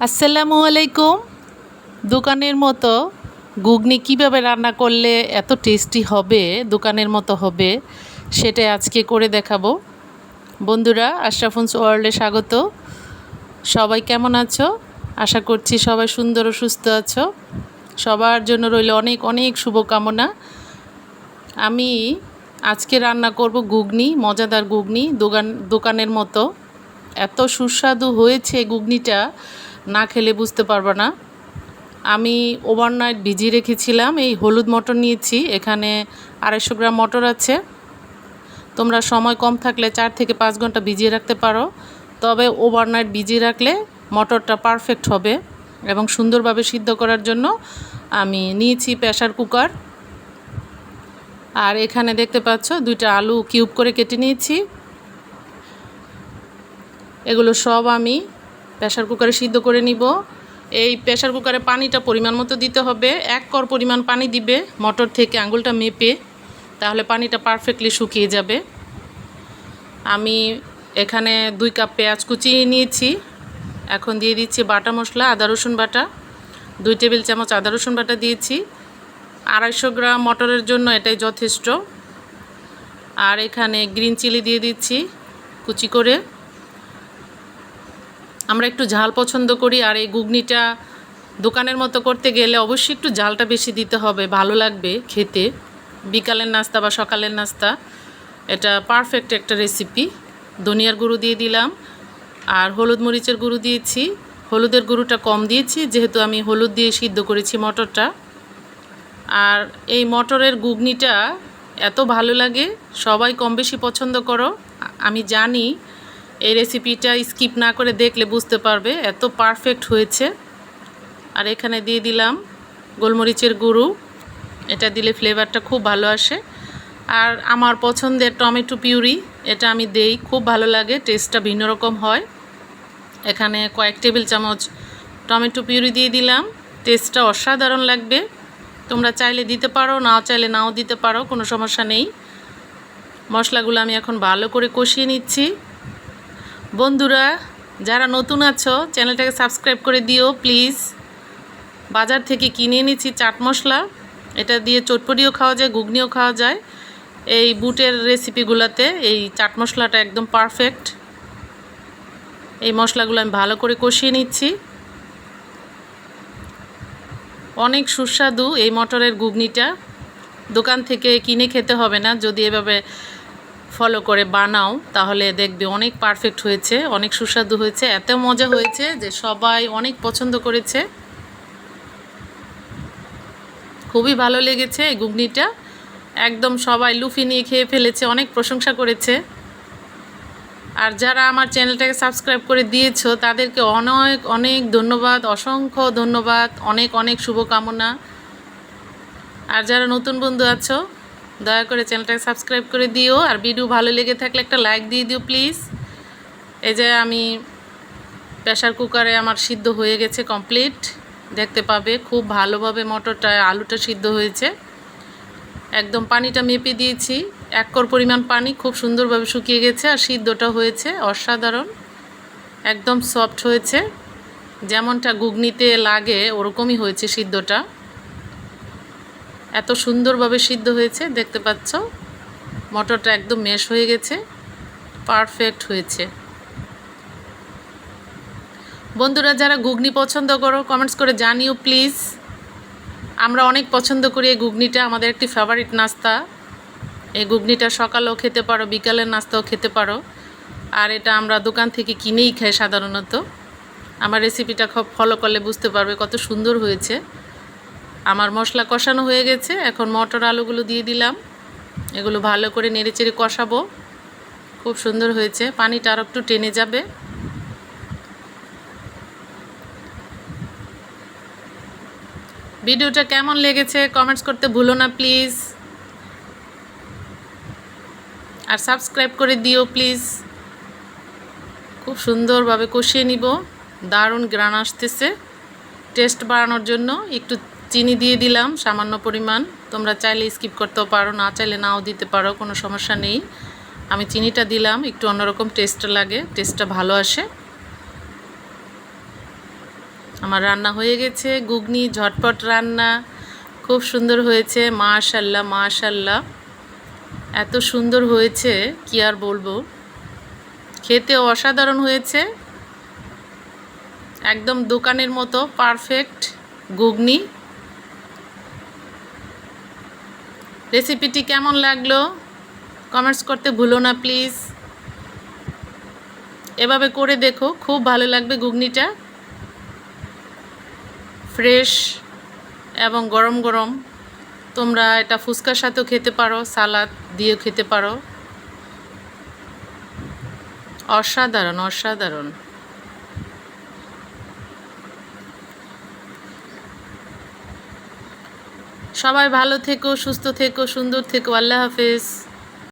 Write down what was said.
আসসালামু আলাইকুম। দোকানের মতো ঘুগনি কীভাবে রান্না করলে এত টেস্টি হবে, দোকানের মতো হবে, সেটা আজকে করে দেখাবো। বন্ধুরা, আশরাফুন্স ওয়ার্ল্ডে স্বাগত। সবাই কেমন আছো? আশা করছি সবাই সুন্দর ও সুস্থ আছো। সবার জন্য রইল অনেক অনেক শুভকামনা। আমি আজকে রান্না করব ঘুগনি, মজাদার ঘুগনি, দোকান, দোকানের মতো। এত সুস্বাদু হয়েছে ঘুগনিটা। না খেলে বুঝতে পারবে না। আমি ওভারনাইট ভিজিয়ে রেখেছিলাম, এই হলুদ মটর নিয়েছি, এখানে আড়াইশো গ্রাম মটর আছে। তোমরা সময় কম থাকলে চার থেকে পাঁচ ঘণ্টা ভিজিয়ে রাখতে পারো, তবে ওভারনাইট ভিজিয়ে রাখলে মটরটা পারফেক্ট হবে এবং সুন্দরভাবে সিদ্ধ করার জন্য আমি নিয়েছি প্রেশার কুকার। আর এখানে দেখতে পাচ্ছ, দুইটা আলু কিউব করে কেটে নিয়েছি। এগুলো সব আমি প্রেশার কুকারে সিদ্ধ করে নিব। এই প্রেশার কুকারে পানিটা পরিমাণ মতো দিতে হবে। এক কর পরিমাণ পানি দিবে, মটর থেকে আঙুলটা মেপে, তাহলে পানিটা পারফেক্টলি শুকিয়ে যাবে। আমি এখানে দুই কাপ পেঁয়াজ কুচিয়ে নিয়েছি। এখন দিয়ে দিচ্ছি বাটা মশলা, আদা রসুন বাটা। দুই টেবিল চামচ আদা রসুন বাটা দিয়েছি। আড়াইশো গ্রাম মটরের জন্য এটাই যথেষ্ট। আর এখানে গ্রিন চিলি দিয়ে দিচ্ছি কুচি করে। আমরা একটু ঝাল পছন্দ করি আর এই ঘুগনিটা দোকানের মতো করতে গেলে অবশ্যই একটু ঝালটা বেশি দিতে হবে, ভালো লাগবে খেতে। বিকালের নাস্তা বা সকালের নাস্তা, এটা পারফেক্ট একটা রেসিপি ধনিয়ার গুঁড়ো দিয়ে দিলাম আর হলুদ মরিচের গুঁড়ো দিয়েছি। হলুদের গুঁড়োটা কম দিয়েছি, যেহেতু আমি হলুদ দিয়ে সিদ্ধ করেছি মটরটা। আর এই মটরের ঘুগনিটা এত ভালো লাগে, সবাই কম বেশি পছন্দ করো। আমি জানি এই রেসিপিটা স্কিপ না করে দেখলে বুঝতে পারবে, এত পারফেক্ট হয়েছে। আর এখানে দিয়ে দিলাম গোলমরিচের গুঁড়ো। এটা দিলে ফ্লেভারটা খুব ভালো আসে। আর আমার পছন্দের টমেটো পিউরি, এটা আমি দেই, খুব ভালো লাগে টেস্টটা ভিন্ন রকম হয়। এখানে কয়েক টেবিল চামচ টমেটো পিউরি দিয়ে দিলাম টেস্টটা অসাধারণ লাগবে। তোমরা চাইলে দিতে পারো, নাও চাইলে নাও দিতে পারো, কোনো সমস্যা নেই। মশলাগুলো আমি এখন ভালো করে কষিয়ে নিচ্ছি। বন্ধুরা, যারা নতুন আছো, চ্যানেলটাকে সাবস্ক্রাইব করে দিও, প্লিজ। বাজার থেকে কিনে এনেছি চাট মশলা। এটা দিয়ে চটপটিও খাওয়া যায়, ঘুগনিও খাওয়া যায়। এই বুটের রেসিপিগুলোতে এই চাট মশলাটা একদম পারফেক্ট। এই মশলাগুলো আমি ভালো করে কষিয়ে নিচ্ছি। অনেক সুস্বাদু এই মটরের ঘুগনিটা। দোকান থেকে কিনে খেতে হবে না, যদি এভাবে ফলো করে বানাও, তাহলে দেখবে অনেক পারফেক্ট হয়েছে, অনেক সুস্বাদু হয়েছে, এত মজা হয়েছে যে সবাই অনেক পছন্দ করেছে। খুবই ভালো লেগেছে এই ঘুগনিটা। একদম সবাই লুফি নিয়ে খেয়ে ফেলেছে, অনেক প্রশংসা করেছে। আর যারা আমার চ্যানেলটাকে সাবস্ক্রাইব করে দিয়েছ, তাদেরকে অনেক অনেক ধন্যবাদ, অসংখ্য ধন্যবাদ, অনেক অনেক শুভকামনা। আর যারা নতুন বন্ধু আছো দয়া করে চ্যানেলটাকে সাবস্ক্রাইব করে দিও আর ভিডিও ভালো লেগে থাকলে একটা লাইক দিয়ে দিও, প্লিজ। এই যে আমি প্রেশার কুকারে আমার সিদ্ধ হয়ে গেছে কমপ্লিট। দেখতে পাবে, খুব ভালোভাবে মটরটা, আলুটা সিদ্ধ হয়েছে। একদম পানিটা মেপে দিয়েছি। এক কর পরিমাণ পানি, খুব সুন্দরভাবে শুকিয়ে গেছে আর সিদ্ধটা হয়েছে অসাধারণ। একদম সফট হয়েছে। যেমনটা ঘুগনিতে লাগে, ওরকমই হয়েছে সিদ্ধটা। এত সুন্দরভাবে সিদ্ধ হয়েছে, দেখতে পাচ্ছ? মটরটা একদম মেশ হয়ে গেছে পারফেক্ট হয়েছে। বন্ধুরা, যারা ঘুগনি পছন্দ করো কমেন্টস করে জানিও প্লিজ আমরা অনেক পছন্দ করি এই ঘুগনিটা, আমাদের একটি ফেভারিট নাস্তা। এই ঘুগনিটা সকালেও খেতে পারো, বিকালের নাস্তাও খেতে পারো। আর এটা আমরা দোকান থেকে কিনেই খাই সাধারণত। আমার রেসিপিটা খুব ফলো করলে বুঝতে পারবে কত সুন্দর হয়েছে। আমার মশলা কষানো হয়ে গেছে, এখন মটর আলুগুলো দিয়ে দিলাম। এগুলো ভালো করে নেড়েচেড়ে কষাবো। খুব সুন্দর হয়েছে, পানিটা আর একটু টেনে যাবে। ভিডিওটা কেমন লেগেছে কমেন্টস করতে ভুলো না প্লিজ। আর সাবস্ক্রাইব করে দিও প্লিজ। খুব সুন্দরভাবে কষিয়ে নিব। দারুণ গ্রান আসতেছে। টেস্ট বাড়ানোর জন্য একটু চিনি দিয়ে দিলাম, সামান্য পরিমাণ। তোমরা চাইলে স্কিপ করতেও পারো, না চাইলে নাও দিতে পারো, কোনো সমস্যা নেই। আমি চিনিটা দিলাম, একটু অন্যরকম টেস্ট লাগে টেস্টটা ভালো আসে। আমার রান্না হয়ে গেছে গুগনি ঝটপট রান্না, খুব সুন্দর হয়েছে, মাশাল্লাহ মাশাল্লাহ। এত সুন্দর হয়েছে, কি আর বলব? খেতে অসাধারণ হয়েছে। একদম দোকানের মতো পারফেক্ট ঘুগনি। রেসিপিটি কেমন লাগল? কমেন্টস করতে ভুলো না প্লিজ এভাবে করে দেখো, খুব ভালো লাগবে ঘুগনিটা। ফ্রেশ এবং গরম গরম। তোমরা এটা ফুচকার সাথেও খেতে পারো, সালাদ দিয়েও খেতে পারো। অসাধারণ অসাধারণ। সবাই ভালো থেকো সুস্থ থেকো সুন্দর থেকো। আল্লাহ হাফেজ।